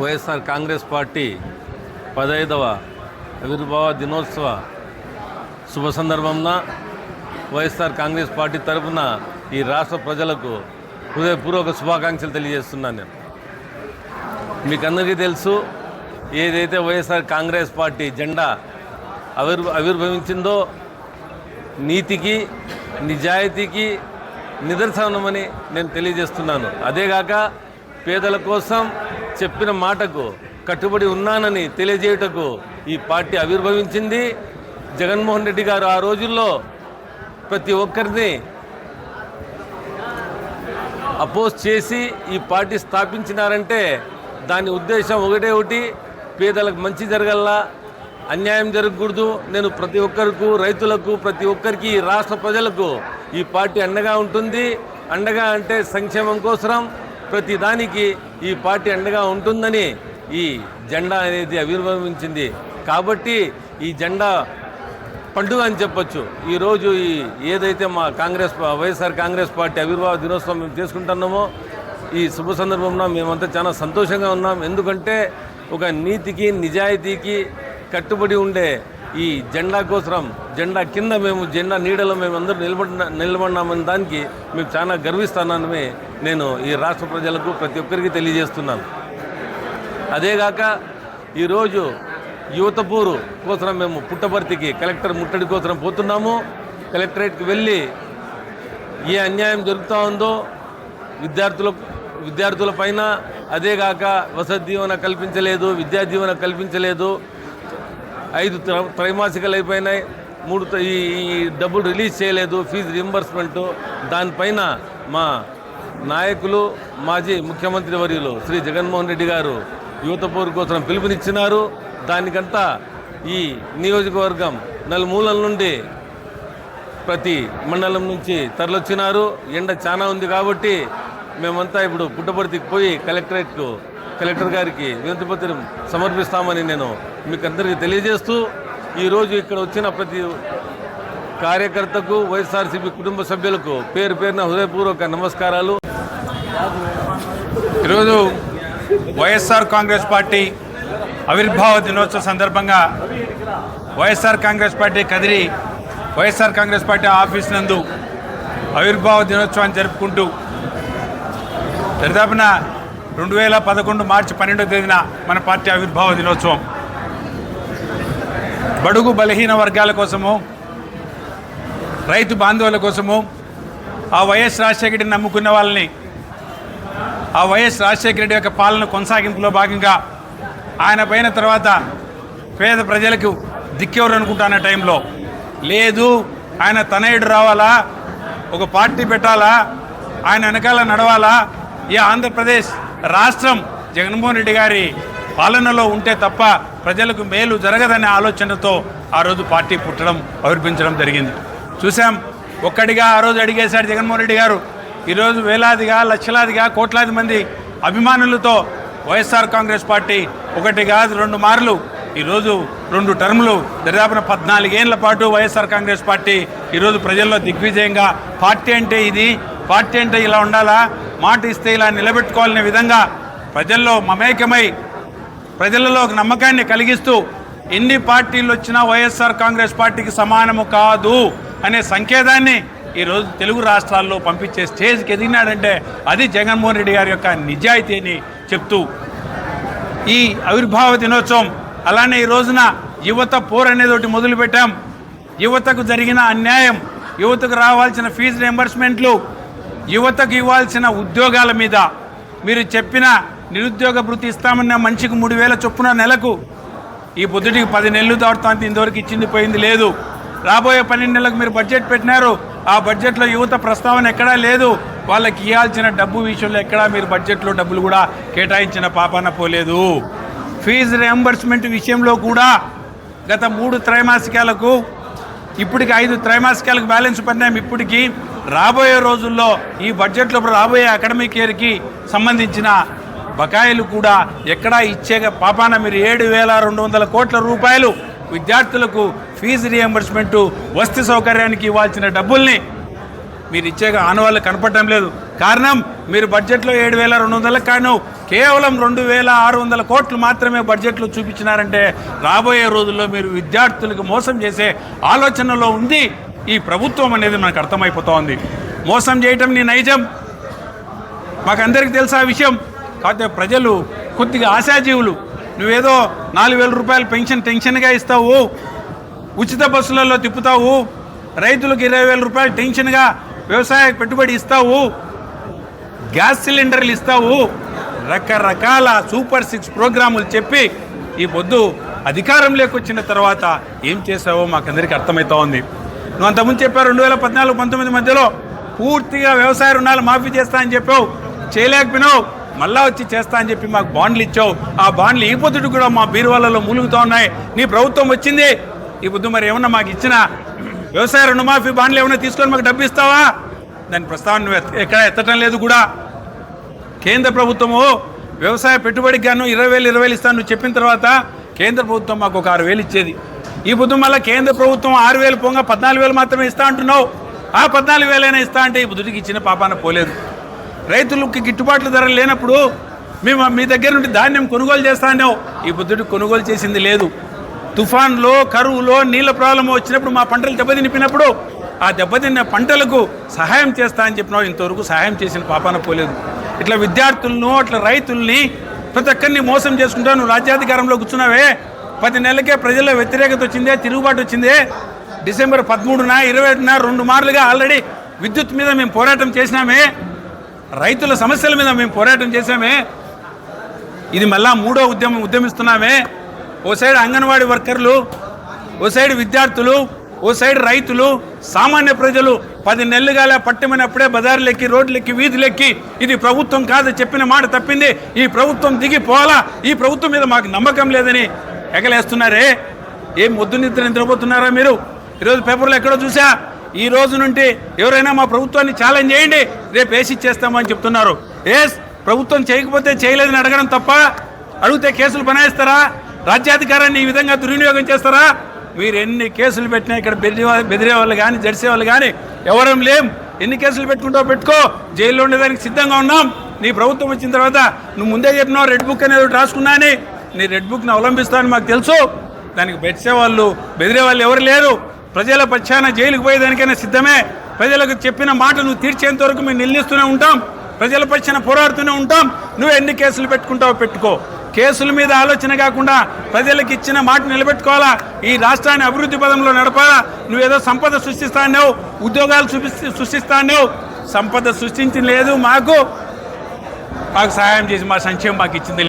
YSR Congress party పదహైదవ ఆవిర్భావ దినోత్సవ శుభ సందర్భంన వైఎస్ఆర్ కాంగ్రెస్ పార్టీ తరఫున ఈ రాష్ట్ర ప్రజలకు హృదయపూర్వక శుభాకాంక్షలు తెలియజేస్తున్నాను నేను. మీకందరికీ తెలుసు ఏదైతే వైఎస్ఆర్ కాంగ్రెస్ పార్టీ జెండా ఆవిర్ ఆవిర్భవించిందో నీతికి నిజాయితీకి నిదర్శనమని నేను తెలియజేస్తున్నాను. అదేగాక పేదల కోసం చెప్పిన మాటకు కట్టుబడి ఉన్నానని తెలియజేయుటకు ఈ పార్టీ ఆవిర్భవించింది. జగన్మోహన్ రెడ్డి గారు ఆ రోజుల్లో ప్రతి ఒక్కరిని అపోజ్ చేసి ఈ పార్టీ స్థాపించినారంటే దాని ఉద్దేశం ఒకటే ఒకటి పేదలకు మంచి జరగల్లా అన్యాయం జరగకూడదు. నేను ప్రతి ఒక్కరికి రైతులకు ప్రతి ఒక్కరికి రాష్ట్ర ప్రజలకు ఈ పార్టీ అండగా ఉంటుంది. అండగా అంటే సంక్షేమం కోసం ప్రతి దానికి ఈ పార్టీ అండగా ఉంటుందని ఈ జెండా అనేది ఆవిర్భవించింది కాబట్టి ఈ జెండా పండుగ అని చెప్పొచ్చు. ఈరోజు ఈ ఏదైతే మా కాంగ్రెస్ వైఎస్ఆర్ కాంగ్రెస్ పార్టీ ఆవిర్భావ దినోత్సవం మేము చేసుకుంటున్నామో ఈ శుభ సందర్భంలో మేమంతా చాలా సంతోషంగా ఉన్నాం. ఎందుకంటే ఒక నీతికి నిజాయితీకి కట్టుబడి ఉండే ఈ జెండా కోసరం జెండా కింద మేము జెండా నీడలో మేము అందరూ నిలబడిన నిలబడినామని దానికి మేము చాలా గర్విస్తానని నేను ఈ రాష్ట్ర ప్రజలకు ప్రతి ఒక్కరికి తెలియజేస్తున్నాను. అదేగాక ఈరోజు యువతపూరు కోసం మేము పుట్టపర్తికి కలెక్టర్ ముట్టడి కోసం పోతున్నాము. కలెక్టరేట్కి వెళ్ళి ఏ అన్యాయం జరుగుతూ ఉందో విద్యార్థుల విద్యార్థుల పైన అదేగాక వసతి దీవెన కల్పించలేదు విద్యా దీవెన కల్పించలేదు ఐదు త్ర- అయిపోయినాయి. మూడు త- ఈ ఈ డబ్బులు రిలీజ్ చేయలేదు ఫీజు రింబర్స్మెంటు దానిపైన మా నాయకులు మాజీ ముఖ్యమంత్రి వర్యులు శ్రీ జగన్మోహన్ రెడ్డి గారు యువత పోరు కోసం పిలుపునిచ్చినారు. దానికంతా ఈ నియోజకవర్గం నలుమూలల నుండి ప్రతి మండలం నుంచి తరలొచ్చినారు. ఎండ చాలా ఉంది కాబట్టి మేమంతా ఇప్పుడు పుట్టపర్తికి పోయి కలెక్టరేట్కు కలెక్టర్ గారికి వినతిపత్రం సమర్పిస్తామని నేను మీకు అందరికీ తెలియజేస్తూ ఈరోజు ఇక్కడ వచ్చిన ప్రతి కార్యకర్తకు వైఎస్ఆర్సీపీ కుటుంబ సభ్యులకు పేరు పేరున హృదయపూర్వక నమస్కారాలు. ఈరోజు వైఎస్ఆర్ కాంగ్రెస్ పార్టీ ఆవిర్భావ దినోత్సవ సందర్భంగా YSR Congress party Kadiri YSR Congress party office నందు ఆవిర్భావ దినోత్సవాన్ని జరుపుకుంటూ దరిదాపున రెండు వేల పదకొండు మార్చి పన్నెండవ తేదీన మన పార్టీ ఆవిర్భావ దినోత్సవం. బడుగు బలహీన వర్గాల కోసము రైతు బాంధవుల కోసము ఆ వైఎస్ రాజశేఖరెడ్డిని నమ్ముకున్న వాళ్ళని ఆ వైఎస్ రాజశేఖర రెడ్డి యొక్క పాలన కొనసాగింపులో భాగంగా ఆయన పోయిన తర్వాత పేద ప్రజలకు దిక్కెవరు అనుకుంటున్న టైంలో లేదు ఆయన తనయుడు రావాలా ఒక పార్టీ పెట్టాలా ఆయన వెనకాల నడవాలా ఈ ఆంధ్రప్రదేశ్ రాష్ట్రం జగన్మోహన్ రెడ్డి గారి పాలనలో ఉంటే తప్ప ప్రజలకు మేలు జరగదనే ఆలోచనతో ఆ రోజు పార్టీ పుట్టడం ఆవిర్భించడం జరిగింది. చూసాం ఒక్కడిగా ఆ రోజు అడిగేశాడు జగన్మోహన్ రెడ్డి గారు ఈరోజు వేలాదిగా లక్షలాదిగా కోట్లాది మంది అభిమానులతో వైఎస్ఆర్ కాంగ్రెస్ పార్టీ ఒకటి కాదు రెండు మార్లు ఈరోజు రెండు టర్ములు దరిదాపున పద్నాలుగేళ్ళ పాటు వైఎస్ఆర్ కాంగ్రెస్ పార్టీ ఈరోజు ప్రజల్లో దిగ్విజయంగా పార్టీ అంటే ఇది పార్టీ అంటే ఇలా ఉండాలా? మాట ఇస్తే ఇలా నిలబెట్టుకోవాలనే విధంగా ప్రజల్లో మమేకమై ప్రజలలో ఒక నమ్మకాన్ని కలిగిస్తూ ఎన్ని పార్టీలు వచ్చినా వైఎస్ఆర్ కాంగ్రెస్ పార్టీకి సమానము కాదు అనే సంకేతాన్ని ఈరోజు తెలుగు రాష్ట్రాల్లో పంపించే స్టేజ్కి ఎదిగినాడంటే అది జగన్మోహన్ రెడ్డి గారి యొక్క నిజాయితీ అని చెప్తూ ఈ ఆవిర్భావ దినోత్సవం అలానే ఈ రోజున యువత పోర్ అనేది ఒకటి మొదలుపెట్టాం. యువతకు జరిగిన అన్యాయం యువతకు రావాల్సిన ఫీజు రియంబర్స్మెంట్లు యువతకు ఇవ్వాల్సిన ఉద్యోగాల మీద మీరు చెప్పిన నిరుద్యోగ భృతి ఇస్తామన్న మనిషికి మూడు వేల చొప్పున నెలకు. ఈ పొద్దుటికి పది నెలలు దాటుతాంది ఇంతవరకు ఇచ్చింది పోయింది లేదు. రాబోయే పన్నెండు నెలలకు మీరు బడ్జెట్ పెట్టినారు. ఆ బడ్జెట్లో యువత ప్రస్తావన ఎక్కడా లేదు. వాళ్ళకి ఇవ్వాల్సిన డబ్బు విషయంలో ఎక్కడా మీరు బడ్జెట్లో డబ్బులు కూడా కేటాయించిన పాపాన పోలేదు. ఫీజు రియంబర్స్మెంట్ విషయంలో కూడా గత మూడు త్రైమాసికాలకు ఇప్పటికి ఐదు త్రైమాసికాలకు బ్యాలెన్స్ పడినాం. ఇప్పటికీ రాబోయే రోజుల్లో ఈ బడ్జెట్లో రాబోయే అకాడమిక్ ఇయర్కి సంబంధించిన బకాయిలు కూడా ఎక్కడా ఇచ్చే పాపాన మీరు ఏడు వేల రెండు వందల కోట్ల రూపాయలు విద్యార్థులకు ఫీజు రియంబర్స్మెంటు వస్తు సౌకర్యానికి ఇవ్వాల్సిన డబ్బుల్ని మీరు ఇచ్చే ఆనవాళ్ళు కనపడటం లేదు. కారణం మీరు బడ్జెట్లో ఏడు వేల రెండు వందల కాను కేవలం రెండు వేల ఆరు వందల కోట్లు మాత్రమే బడ్జెట్లో చూపించినారంటే రాబోయే రోజుల్లో మీరు విద్యార్థులకు మోసం చేసే ఆలోచనలో ఉంది. ఈ ప్రభుత్వం అనేది మనకు అర్థమైపోతోంది. మోసం చేయటం నీ నైజం. మాకందరికీ తెలుసు ఆ విషయం. కాకపోతే ప్రజలు కొద్దిగా ఆశాజీవులు. నువ్వేదో నాలుగు వేల రూపాయలు పెన్షన్ టెన్షన్గా ఇస్తావు. ఉచిత బస్సులలో తిప్పుతావు. రైతులకు ఇరవై వేల రూపాయలు టెన్షన్గా వ్యవసాయ పెట్టుబడి ఇస్తావు. గ్యాస్ సిలిండర్లు ఇస్తావు. రకరకాల సూపర్ సిక్స్ ప్రోగ్రాములు చెప్పి ఈ పొద్దు అధికారంలోకి వచ్చిన తర్వాత ఏం చేసావో మాకందరికీ అర్థమవుతా ఉంది నువ్వు అంతకుముందు చెప్పావు రెండు వేల పద్నాలుగు పంతొమ్మిది మధ్యలో పూర్తిగా వ్యవసాయ రుణాలు మాఫీ చేస్తా అని చెప్పావు. చేయలేకపోయినావు. మళ్ళా వచ్చి చేస్తా అని చెప్పి మాకు బాండ్లు ఇచ్చావు. ఆ బాండ్లు ఈ పొద్దుడు కూడా మా బీరువాళ్ళలో మూలుగుతూ ఉన్నాయి. నీ ప్రభుత్వం వచ్చింది. ఈ పొద్దు మరి ఏమన్నా మాకు ఇచ్చిన? వ్యవసాయ రుణమాఫీ బాండ్లు ఏమైనా తీసుకొని మాకు డబ్బు ఇస్తావా? దాని ప్రస్తావన నువ్వు ఎక్కడ ఎత్తటం లేదు కూడా. కేంద్ర ప్రభుత్వము వ్యవసాయ పెట్టుబడికి గాను ఇరవై వేలు ఇరవై వేలు ఇస్తాను నువ్వు చెప్పిన తర్వాత కేంద్ర ప్రభుత్వం మాకు ఒక ఆరు వేలు ఇచ్చేది. ఈ బుద్ధు మళ్ళీ కేంద్ర ప్రభుత్వం ఆరు వేలు పొంగ పద్నాలుగు వేలు మాత్రమే ఇస్తా అంటున్నావు? ఆ పద్నాలుగు వేలైనా ఇస్తా అంటే ఈ బుద్ధుడికి ఇచ్చిన పాపాన పోలేదు. రైతులకు గిట్టుబాట్లు ధరలు లేనప్పుడు మేము మీ దగ్గర నుండి ధాన్యం కొనుగోలు చేస్తానో ఈ బుద్ధుడు కొనుగోలు చేసింది లేదు. తుఫాన్లో కరువులో నీళ్ళ ప్రాబ్లం వచ్చినప్పుడు మా పంటలు దెబ్బతినిపినప్పుడు ఆ దెబ్బతిన్న పంటలకు సహాయం చేస్తా అని చెప్పినావు. ఇంతవరకు సహాయం చేసిన పాపాన పోలేదు. ఇట్లా విద్యార్థులను అట్లా రైతుల్ని ప్రతి ఒక్కరిని మోసం చేసుకుంటా నువ్వు రాజ్యాధికారంలో కూర్చున్నావే? పది నెలలకే ప్రజల్లో వ్యతిరేకత వచ్చిందే తిరుగుబాటు వచ్చిందే. డిసెంబర్ పదమూడున ఇరవై ఒకటిన రెండు మార్లుగా ఆల్రెడీ విద్యుత్ మీద మేము పోరాటం చేసినామే. రైతుల సమస్యల మీద మేము పోరాటం చేసామే ఇది మళ్ళా మూడో ఉద్యమం ఉద్యమిస్తున్నామే. ఓ సైడ్ అంగన్వాడీ వర్కర్లు ఓ సైడ్ విద్యార్థులు ఓ సైడ్ రైతులు సామాన్య ప్రజలు పది నెలలుగాల పట్టమనప్పుడే బజార్లెక్కి రోడ్లెక్కి వీధులెక్కి ఇది ప్రభుత్వం కాదు చెప్పిన మాట తప్పింది. ఈ ప్రభుత్వం దిగిపోవాలా? ఈ ప్రభుత్వం మీద మాకు నమ్మకం లేదని ఎగలేస్తున్నారే? ఏం మొద్దు నిద్ర నిద్రపోతున్నారా మీరు? ఈరోజు పేపర్లో ఎక్కడో చూసా ఈ రోజు నుండి ఎవరైనా మా ప్రభుత్వాన్ని ఛాలెంజ్ చేయండి రేపు వేసి చేస్తామని చెప్తున్నారు. ఎస్ ప్రభుత్వం చేయకపోతే చేయలేదని అడగడం తప్ప? అడిగితే కేసులు బనాయిస్తారా? రాజ్యాధికారాన్ని ఈ విధంగా దుర్వినియోగం చేస్తారా? మీరు ఎన్ని కేసులు పెట్టినా ఇక్కడ బెదిరి బెదిరే వాళ్ళు కానీ జడిసే వాళ్ళు కానీ ఎవరం లేం. ఎన్ని కేసులు పెట్టుకుంటావు పెట్టుకో. జైల్లో ఉండేదానికి సిద్ధంగా ఉన్నాం. నీ ప్రభుత్వం వచ్చిన తర్వాత నువ్వు ముందే చెప్పినావు రెడ్ బుక్ అనేది ఒకటి రాసుకున్నా అని నీ రెడ్ బుక్ని అవలంబిస్తానని మాకు తెలుసు. దానికి బెట్సే వాళ్ళు బెదిరే వాళ్ళు ఎవరు లేరు. ప్రజల పక్షాన జైలుకు పోయేదానికైనా సిద్ధమే. ప్రజలకు చెప్పిన మాట నువ్వు తీర్చేంత వరకు మేము నిలిస్తూనే ఉంటాం. ప్రజల పక్షాన పోరాడుతూనే ఉంటాం. నువ్వు ఎన్ని కేసులు పెట్టుకుంటావో పెట్టుకో. కేసుల మీద ఆలోచన కాకుండా ప్రజలకు ఇచ్చిన మాట నిలబెట్టుకోవాలా? ఈ రాష్ట్రాన్ని అభివృద్ధి పదంలో నడపాలా? నువ్వేదో సంపద సృష్టిస్తానేవు ఉద్యోగాలు సృష్టి సంపద సృష్టించి లేదు మాకు. మాకు సహాయం చేసి మా సంక్షేమం మాకు ఇచ్చింది